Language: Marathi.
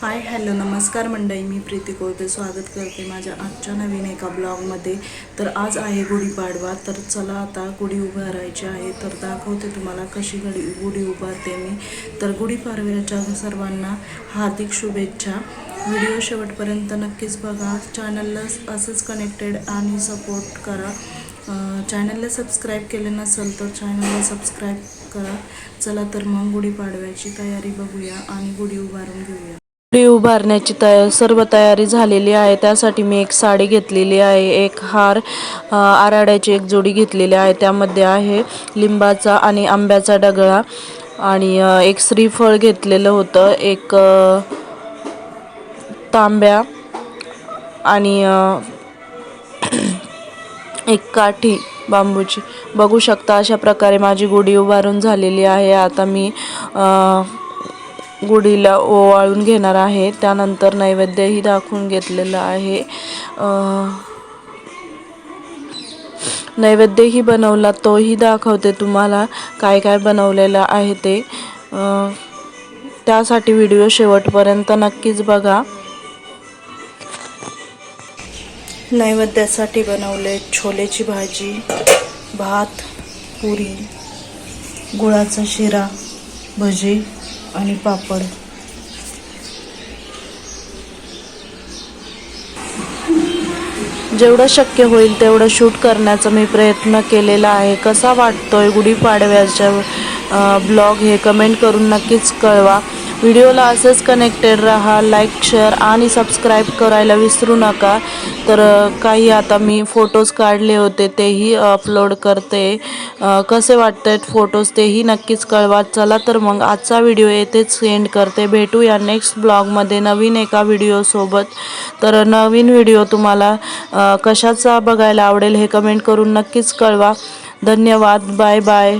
हाय हॅलो नमस्कार मंडळी मी प्रीती कोळते स्वागत करते माझ्या आजच्या नवीन एका ब्लॉगमध्ये. तर आज आहे गुढीपाडवा तर चला आता गुढी उभारायची आहे. तर दाखवते तुम्हाला कशी गडी गुढी उभारते मी. तर गुढीपाडव्याच्या सर्वांना हार्दिक शुभेच्छा. व्हिडिओ शेवटपर्यंत नक्कीच बघा. चॅनलला असंच कनेक्टेड आणि सपोर्ट करा. चॅनलला सबस्क्राईब केले नसेल तर चॅनलला सबस्क्राईब करा. चला तर मग गुढीपाडव्याची तयारी बघूया आणि गुढी उभारून घेऊया. गुढी उभारण्याची तया सर्व तयारी झालेली आहे. त्यासाठी मी एक साडी घेतलेली आहे. एक हार आराड्याची एक जोडी घेतलेली आहे. त्यामध्ये आहे लिंबाचा आणि आंब्याचा डगळा आणि एक श्रीफळ घेतलेलं होतं. एक तांब्या आणि एक काठी बांबूची. बघू शकता अशा प्रकारे माझी गुढी उभारून झालेली आहे. आता मी आ, गुढीला ओवाळून घेणार आहे. त्यानंतर नैवेद्यही दाखवून घेतलेलं आहे. नैवेद्यही बनवला तोही दाखवते तुम्हाला काय काय बनवलेलं आहे ते. त्यासाठी व्हिडिओ शेवटपर्यंत नक्कीच बघा. नैवेद्यासाठी बनवले छोलेची भाजी भात पुरी गुळाचा शिरा भजी आणि पापड. जेवढं शक्य होईल तेवढं शूट करण्याचा मी प्रयत्न केलेला आहे. कसा वाटतोय गुढीपाडव्याच्या ब्लॉग हे कमेंट करून नक्कीच कळवा. व्हिडिओला असंच कनेक्टेड राहा लाईक शेअर आणि सबस्क्राईब करायला विसरू नका. तर काही आता मी फोटोज काढले होते तेही अपलोड करते. कसे वाटत आहेत फोटोज तेही नक्कीच कळवा. चला तर मग आजचा व्हिडिओ येथेच सेंड करते. भेटूया नेक्स्ट ब्लॉगमध्ये नवीन एका व्हिडिओसोबत तर नवीन व्हिडिओ तुम्हाला कशाचा बघायला आवडेल हे कमेंट करून नक्कीच कळवा. धन्यवाद. Bye bye